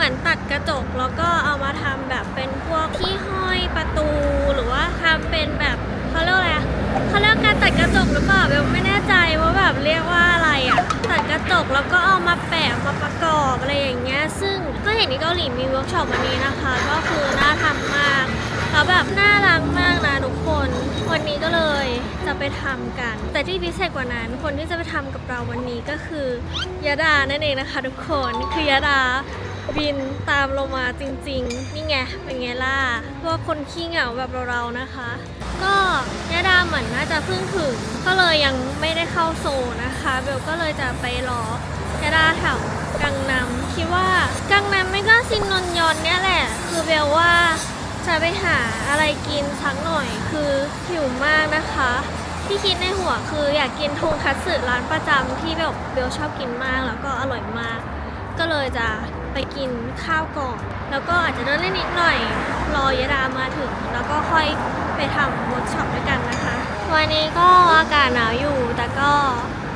เหมือนตัดกระจกแล้วก็เอามาทำแบบเป็นพวกที่ห้อยประตู หรือว่าทำเป็นแบบเขาเรียกอะไรอะเขาเรียกการตัดกระจกหรือเปล่าเบลไม่แน่ใจว่าแบบเรียกว่าอะไรอะตัดกระจกแล้วก็เอามาแปะมาประกอบอะไรอย่างเงี้ย ซึ่งก็เห็นที่เกาหลีมีเวิร์กช็อปวันนี้นะคะ ก็คือน่าทำมากแล้วแบบน่ารักมากนะทุกคนวันนี้ก็เลยจะไปทำกัน แต่ที่พิเศษกว่านั้น คนที่จะไปทำกับเราวันนี้ก็คือยาดานั่นเองนะคะ ทุกคนคือยาดา บินตามเรามาจริง ๆ นี่ไง เป็นไงล่ะพวกคนขี้เหงาแบบเราๆนะคะ ก็ยาดาเหมือนน่าจะเพิ่งถึง ก็เลยยังไม่ได้เข้าโซนนะคะ เบลก็เลยจะไปรอยาดาแถวกังนำคิดว่ากังนำไม่ก็ซินนนยอนเนี่ยแหละ คือเบลว่าจะไปหาอะไรกินสักหน่อยคือหิวมากนะคะ ที่คิดในหัวคืออยากกินทงคัตสึร้านประจำที่แบบเบลชอบกินมากแล้วก็อร่อยมาก ก็เลยจะ ไปกินข้าวก่อน แล้วก็อาจจะเดินเล่นนิดหน่อย รอยดามาถึง แล้วก็ค่อยไปทำเวิร์กช็อปด้วยกันนะคะ วันนี้ก็อากาศหนาวอยู่ แต่ก็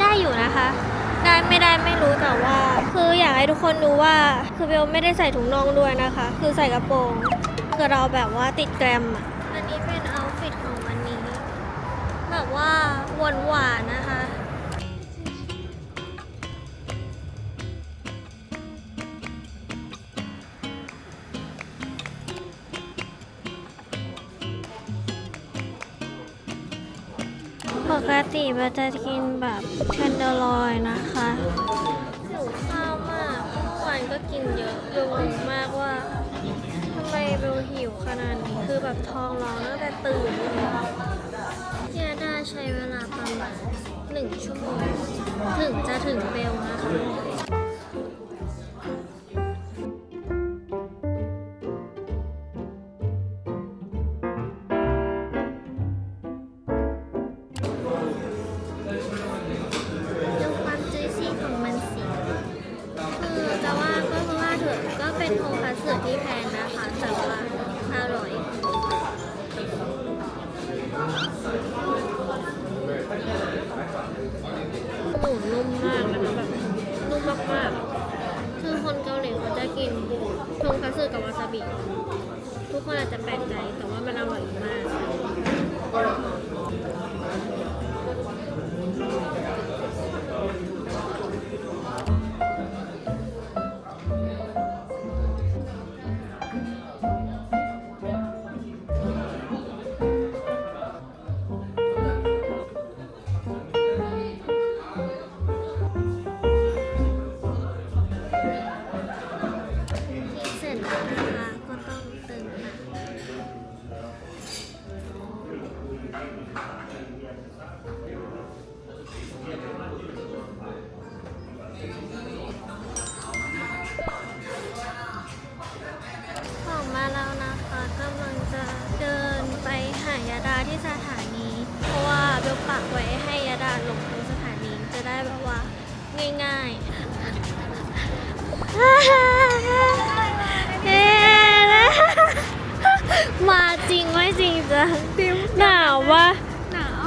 ได้อยู่นะคะ ได้ไม่ได้ไม่รู้แต่ว่า คืออยากให้ทุกคนรู้ว่า คือเบลไม่ได้ใส่ถุงน่องด้วยนะคะ คือใส่กระโปรงคือเราแบบว่าติดแกรมอะอันนี้เป็นเอาฟิตของวันนี้ แบบว่าหวานๆนะคะ กติเราจะกินแบบเทนเดอร์ลอยนะคะหิวข้าวมากเมื่อวานก็กินเยอะเบลงงมากว่าทำไมเบลหิวขนาดนี้คือแบบท้องร้องตั้งแต่ตื่นเลยยาดาใช้เวลาประมาณหนึ่งชั่วโมง ถึงจะถึงเบลนะคะ มาจริงไม่จริงจังหนาววะหนาว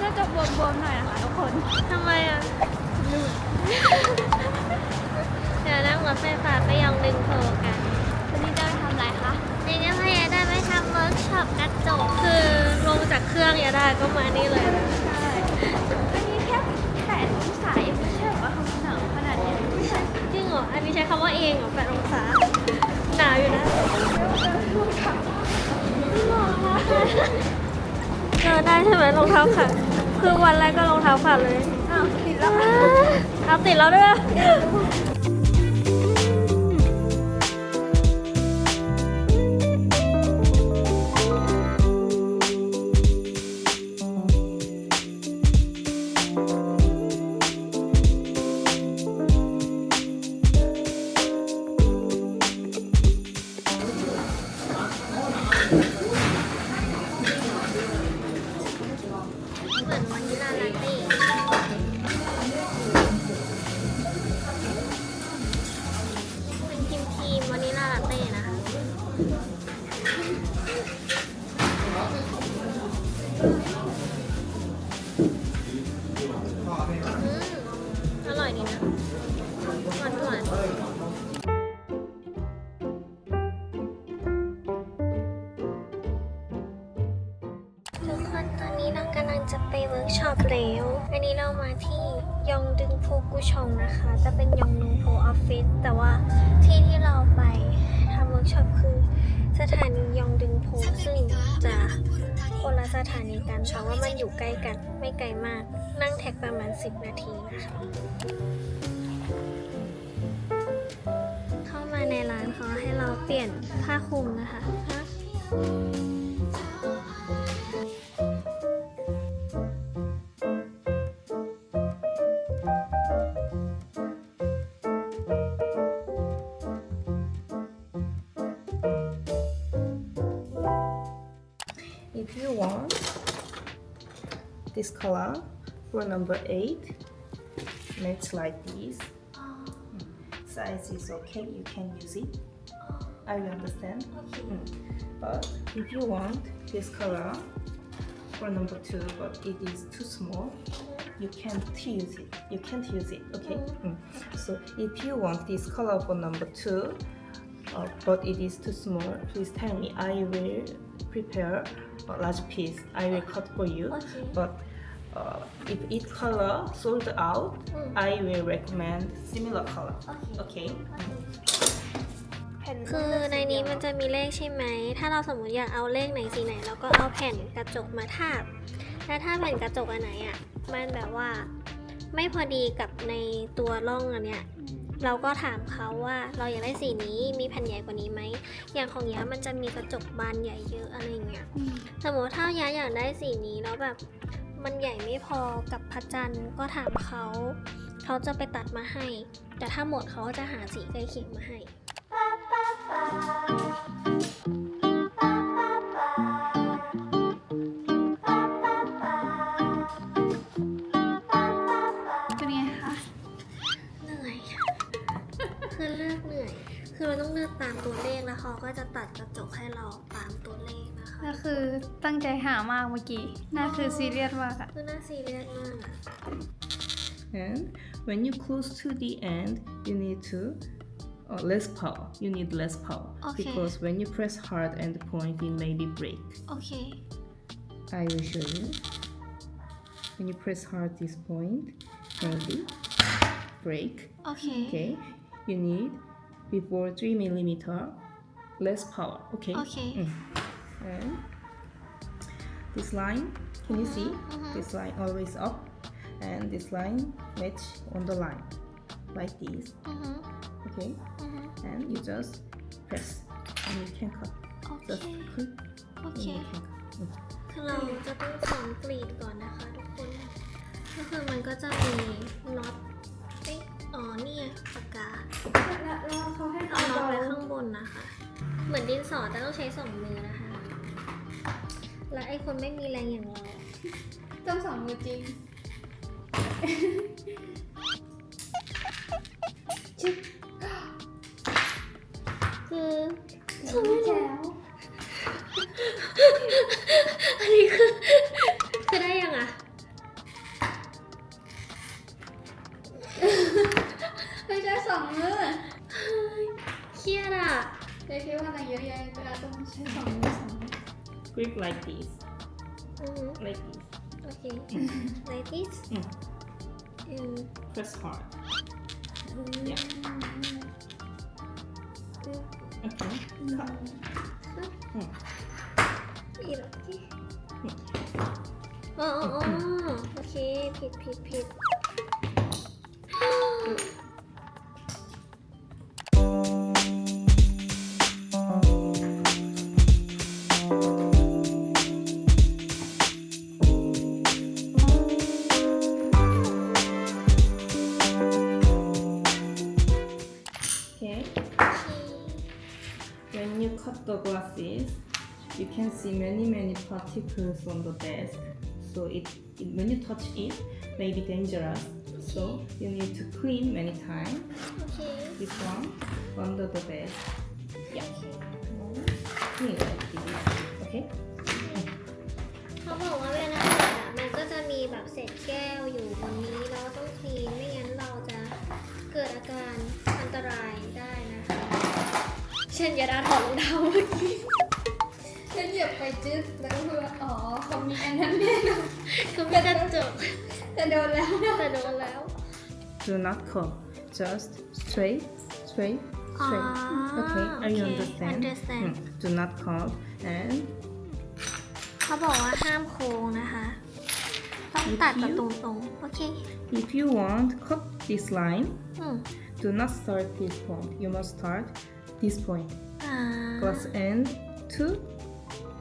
น่าจะบวมๆหน่อยนะคะทุกคนทำไมอะเดี๋ยวนั่งรถไฟฟ้าไปยองดึงโทกันวันนี้จะไปทำอะไรคะนี่ก็พยาได้ไปทำเวิร์กช็อปกระจกคือลงจากเครื่องยาได้ก็มานี่เลยนะใช่ ออันนี้ใช้คำว่าเองเหรอแปดองศาหนาวอยู่นะเจอได้ใช่ไหมรองเท้าขาดคือวันแรกก็รองเท้าขาดเลยอ้าวติดแล้วเอาติดแล้วด้วย องดึงโกุชงนะคะ จะเป็นยองดึงโพออฟฟิศแต่ว่าที่ที่เราไปทำเวิร์กช็อปคือ สถานียองดึงโพซึ่งจะคนละสถานีกันแต่ว่ามันอยู่ใกล้กันไม่ไกลมาก นั่งแท็กประมาณ 10 นาทีนะคะเข้ามาในร้านเขาให้เราเปลี่ยนผ้าคลุมนะคะ color for number eight, match like this. Size is okay, you can use it. I understand. Mm. But if you want this color for number two, but it is too small, you can't use it. You can't use it. Okay. Mm. So if you want this color for number two, uh, but it is too small, please tell me. I will prepare a large piece. I will cut for you. Okay. But uh, if it color sold out, Mm. I will recommend similar color. Okay. Okay. คือในนี้มันจะมีเลขใช่ไหม ถ้าเราสมมติอยากเอาเลขไหนสีไหนเราก็เอาแผ่นกระจกมาทาบแล้วถ้าแผ่นกระจกอันไหนอะ มันแบบว่าไม่พอดีกับในตัวร่องอันเนี้ย เราก็ถามเขาว่าเราอยากได้สีนี้ มีแผ่นใหญ่กว่านี้ไหม อย่างของยะมันจะมีกระจกบานใหญ่เยอะอะไรอย่างเงี้ย สมมติถ้ายะอยากได้สีนี้แล้วแบบ มันใหญ่ไม่พอกับพระจันทร์ก็ถามเขา เขาจะไปตัดมาให้ แต่ถ้าหมดเขาก็จะหาสีใกล้เคียงมาให้ เลขแล้วเขาก็จะตัดกระจกให้เราตามตัวเลขนะคะก็คือตั้งใจหามากเมื่อกี้ น่าคือซีเรียสมากอะคือน่าซีเรียสมากอะ And when you close to the end, you need to uh, less power. You need less power Okay. because when you press hard and the point, it maybe break. โอเค I will show you. When you press hard this point, maybe break. โอเค Okay, you need before three millimeter less power. Okay. Okay. Mm. And this line, can you see? mhm. This line always up, and this line match on the line, like this. อือฮึ Okay, อือฮึ and you just press, and you can cut. โอเค Just click, โอ and เค you can cut. Mm. คือเราจะต้องสองกรีดก่อนนะคะทุกคนก็คือมันก็จะมีน็อตเอ๊ะอ๋อเนี่ยปากกาแล้วเขาให้เอาน็อตไว้ข้างบนนะคะ เหมือนดินสอแต่ต้องใช้สองมือนะคะ และไอ้คนไม่มีแรงอย่างเราต้องสองมือจริงจิ๊บคือสองมือแล้วอันนี้คือคือ grip like this. Mm-hmm. Like this. Okay. like this? Mm. And Press hard. Mm-hmm. Yeah. Okay. Cut. Mm. 이렇게. okay. 어, 어. 오케이. 핏, 핏, particles on the desk. So it, it when you touch it, may be dangerous. So you need to clean many times. Okay. This one under the desk. Yeah. Clean like this. Okay. เขาบอกว่าเวลาเสร็จอะมันก็จะมีแบบเศษแก้วอยู่บนนี้เราต้องคลีนไม่งั้นเราจะเกิดอาการอันตรายได้นะคะ เช่นยาดาถอดรองเท้าเมื่อกี้ เช่นสียบไปจึ๊กแล้วก็พูดว่าอ๋อเขามีอันนั้นแน่นอนคือไม่กระจกแต่โดนแล้วแต่โดนแล้ว Do not curve. Just straight, straight, อ๋อ straight. Okay, are you โอเค understand? understand Mm. Do not curve and เขาบอกว่าห้ามโค้งนะคะ ต้องตัดแบบตรงๆ โอเค if you want cut this line, อืม do not start this point. You must start this point. อ่า Glass end to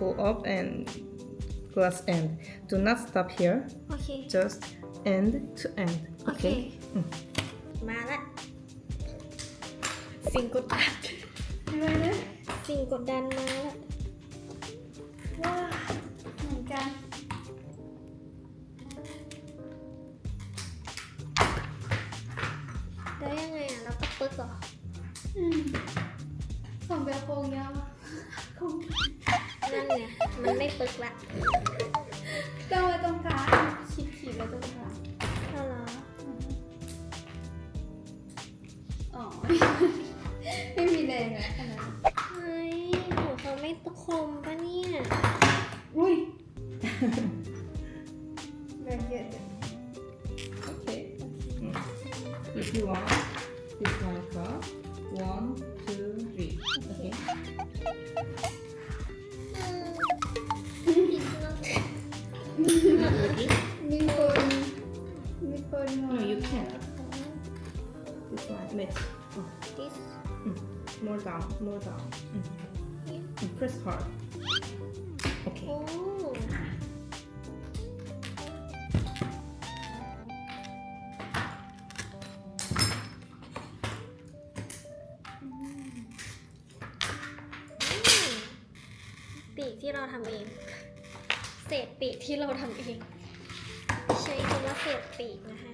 go up and glass end. Do not stop here. โอเค Just end to end. โอเค Okay. มาละสิ่งกดดันอะไรนะสิ่งกดดันมาละว้าเหมือนกันแล้วยังไงอะเราก็ปึ๊กเหรออืมของเบลโคงยาวคงนั่นไง มันไม่ปึกละ this mm. More down, more down. Mm. Mm, Press hard. Okay. โอ้ปีกที่เราทำเอง เศษปีกที่เราทำเอง ใช้คำว่าเศษปีกนะคะ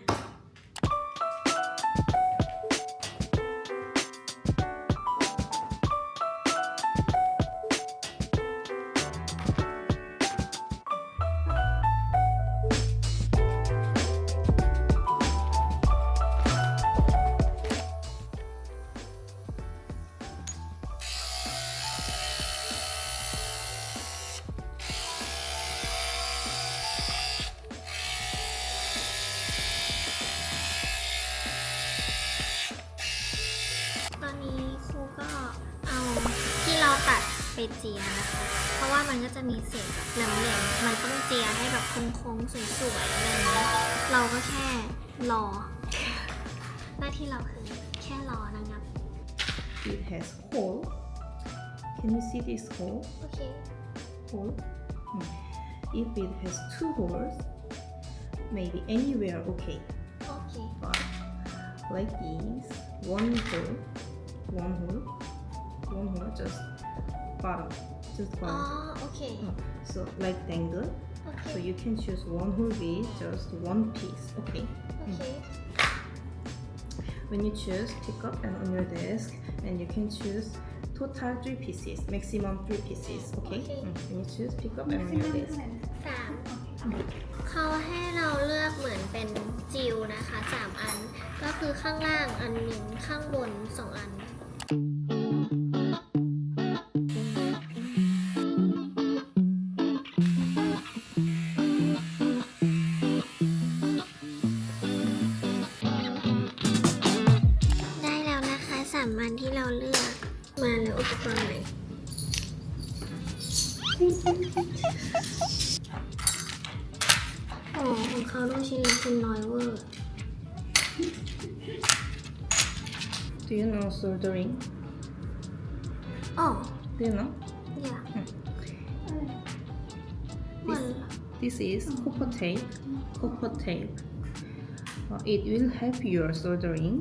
อ หน้าที่เราคือแค่รอนะครับ It has hole. Can you see this hole? โอเค hole. Mm. If it has two holes, maybe anywhere okay. โอเค But like this, one hole, one hole, one hole, just bottom, just อ๋อ bottom. โอเค Oh, So like dangle. โอเค So you can choose one whole with just one piece. Okay. โอเค When you choose, pick up and on your desk, and you can choose total three pieces, maximum three pieces. Okay. Okay. Mm. When you choose, pick up and on ซิ your มั desk. เท่าไหร่นะสามเขาให้เราเลือกเหมือนเป็นจิวนะคะสามอัน ก็คือข้างล่างอันหนึ่งข้างบนสองอัน This is copper tape. Copper tape. Uh, it will help your soldering.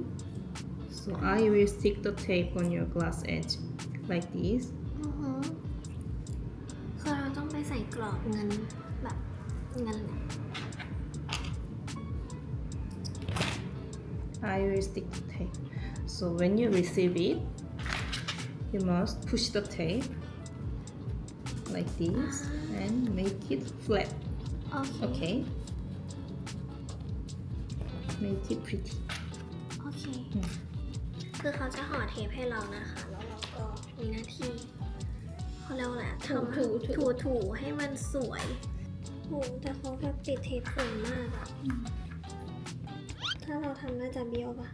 So I will stick the tape on your glass edge like this. อือฮึคือเราต้องไปใส่กรอบเงินแบบเงินแหละ I will stick the tape. So when you receive it, you must push the tape like this and make it flat. โอเค Okay. Make it pretty. โอเคอืมคือเขาจะห่อเทปให้เรานะคะ แล้วเราก็มีหน้าที่เขาเรียกว่าอะไรอะถูทำถูถู ถูถูให้มันสวยโหแต่เขาแบบติดเทปสวยมากอะถ้าเราทำน่าจะเบี้ยวปะ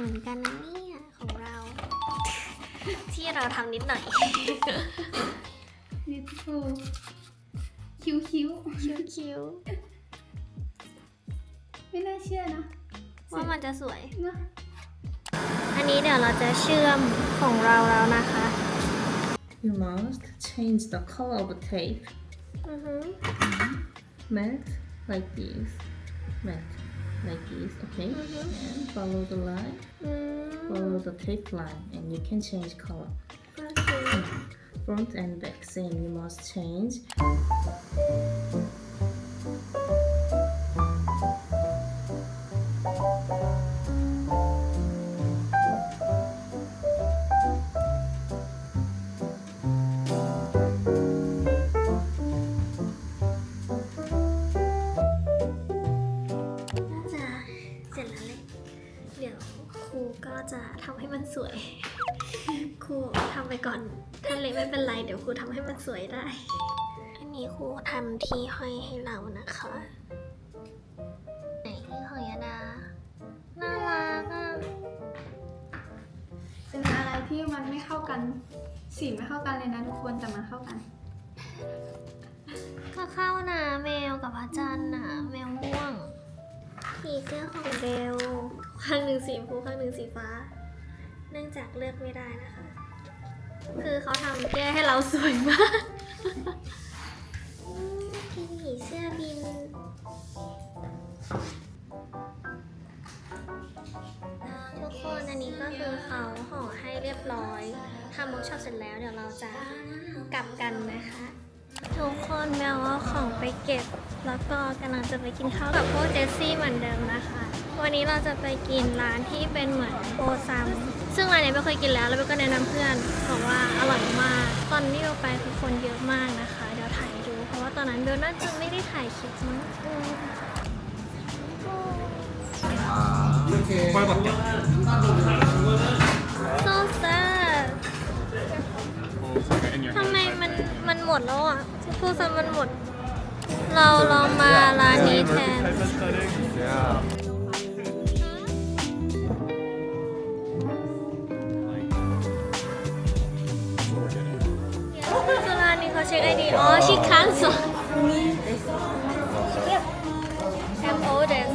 เหมือนกันนะเนี่ยของเรา ที่เราทำนิดหน่อยนี่ถูคิ้วคิ้วคิ้วไม่น่าเชื่อนะๆว่ามันจะสวย เนอะอันนี้เดี๋ยวเราจะเชื่อมของเราแล้วนะคะ You must change the color of the tape. อือฮึ Matte like this. Matte like this okay. Mm -hmm. and follow the line mm mm-hmm. follow the tape line and you can change color. Okay. front and back same. You must change. มันสวย ครูทำไปก่อน ถ้าเละไม่เป็นไร เดี๋ยวครูทำให้มันสวยได้ อันนี้ครูทำที่ห้อยให้เรานะคะ ไหนของยาดาน่ารักอะเป็นอะไรที่มันไม่เข้ากัน สีไม่เข้ากันเลยนะทุกคนแต่มันเข้ากัน ก็เข้านะแมวกับพระจันทร์นะแมวม่วงผีเสื้อของเบลข้างหนึ่งสีชมพูข้างหนึ่งสีฟ้า เนื่องจากเลือกไม่ได้นะคะ คือเขาทำแก้ให้เราสวยมากอืมกินผีเสื้อบิน ทุกคนอันนี้ก็คือเขาห่อให้เรียบร้อยทำเวิร์กช็อปเสร็จแล้วเดี๋ยวเราจะกลับกันนะคะ ทุกคนแมวเอาของไปเก็บ แล้วก็กำลังจะไปกินข้าวกับพวกเจสซี่เหมือนเดิมนะคะ วันนี้เราจะไปกินร้านที่เป็นเหมือนโอซัม ซึ่งร้านนี้เบลเคยกินแล้ว แล้วเบลก็แนะนำเพื่อนบอกว่าอร่อยมาก ตอนนี้เบลไปคือคนเยอะมากนะคะ เดี๋ยวถ่ายดู เพราะว่าตอนนั้นเบลน่าจะไม่ได้ถ่ายคลิปมั้งปล่อยบัตรโซเซอร์ทำไมมันมันหมดแล้วอะทุกคนร์มันหมด เราลองมาร้านนี้แทน ชิคันสอน I'm oldest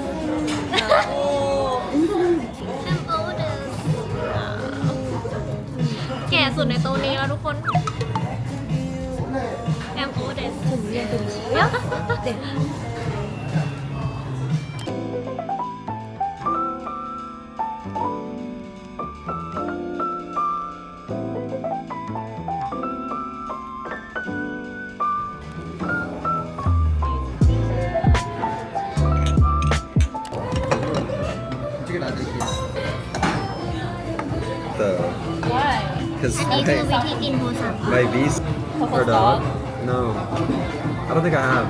I'm oldest แก่สุดในโต๊ะนี้แล้วทุกคน I'm oldest ถึงเรียนถึงเยอ because อันนี้คือวิธีกินโทรศัพท์ my V's for dog. No, I don't think I have.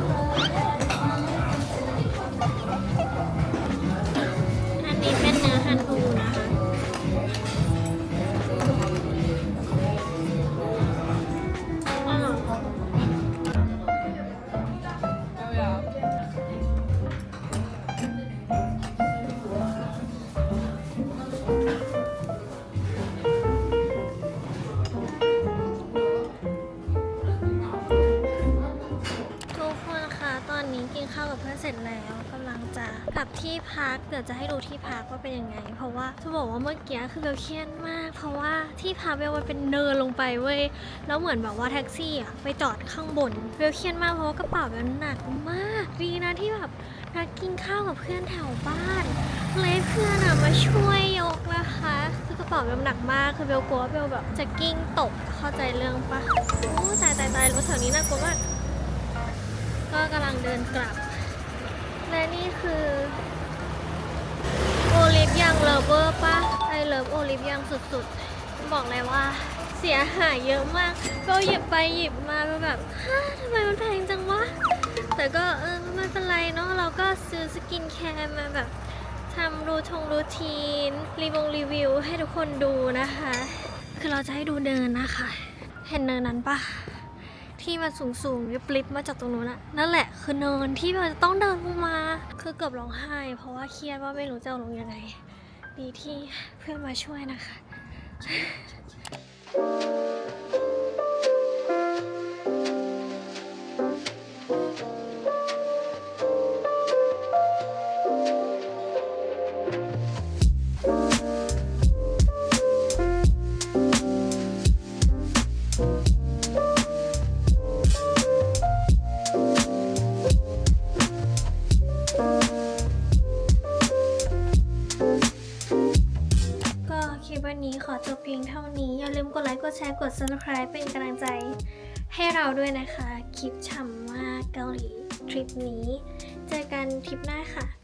กับที่พักเดี๋ยวจะให้ดูที่พักว่าเป็นยังไง เพราะว่าจะบอกว่าเมื่อกี้คือเบลเครียดมาก เพราะว่าที่พักเบลมันเป็นเนินลงไปเว้ยแล้วเหมือนแบบว่าแท็กซี่อะไปจอดข้างบนเบลเครียดมากเพราะว่ากระเป๋าเบลหนักมากดีนะที่แบบนัดกินข้าวกับเพื่อนแถวบ้านเลยเพื่อนอะมาช่วยยกนะคะคือกระเป๋าเบลหนักมากคือเบลกลัวว่าเบลแบบจะกิ้งตกเข้าใจเรื่องปะโอ้ตายตายตายรถแถวนี้น่ากลัวมากก็กำลังเดินกลับ และนี่คือโอลิฟยังเลิฟเวอร์ปะไอเลิฟโอลิฟยังสุดๆ บอกเลยว่าเสียหายเยอะมากก็หยิบไปหยิบมาแบบฮะทำไมมันแพงจังวะ แต่ก็เออไม่เป็นไรเนาะเราก็ซื้อสกินแคร์มาแบบทำรูทงรูทีน รีวงรีวิวให้ทุกคนดูนะคะ คือเราจะให้ดูเนินนะคะ เห็นเนินนั้นปะ ที่มันสูงสูงๆปลิบมาจากตรงนู้นอะนั่นแหละคือเนินที่มันจะต้องเดินลงมา คือเกือบร้องไห้ เพราะว่าเครียดว่าไม่รู้จะลงยังไง ดีที่เพื่อนมาช่วยนะคะ subscribe เป็นกำลังใจให้เราด้วยนะคะ คลิปฉ่ำมากเกาหลีทริปนี้ เจอกันทริปหน้าค่ะ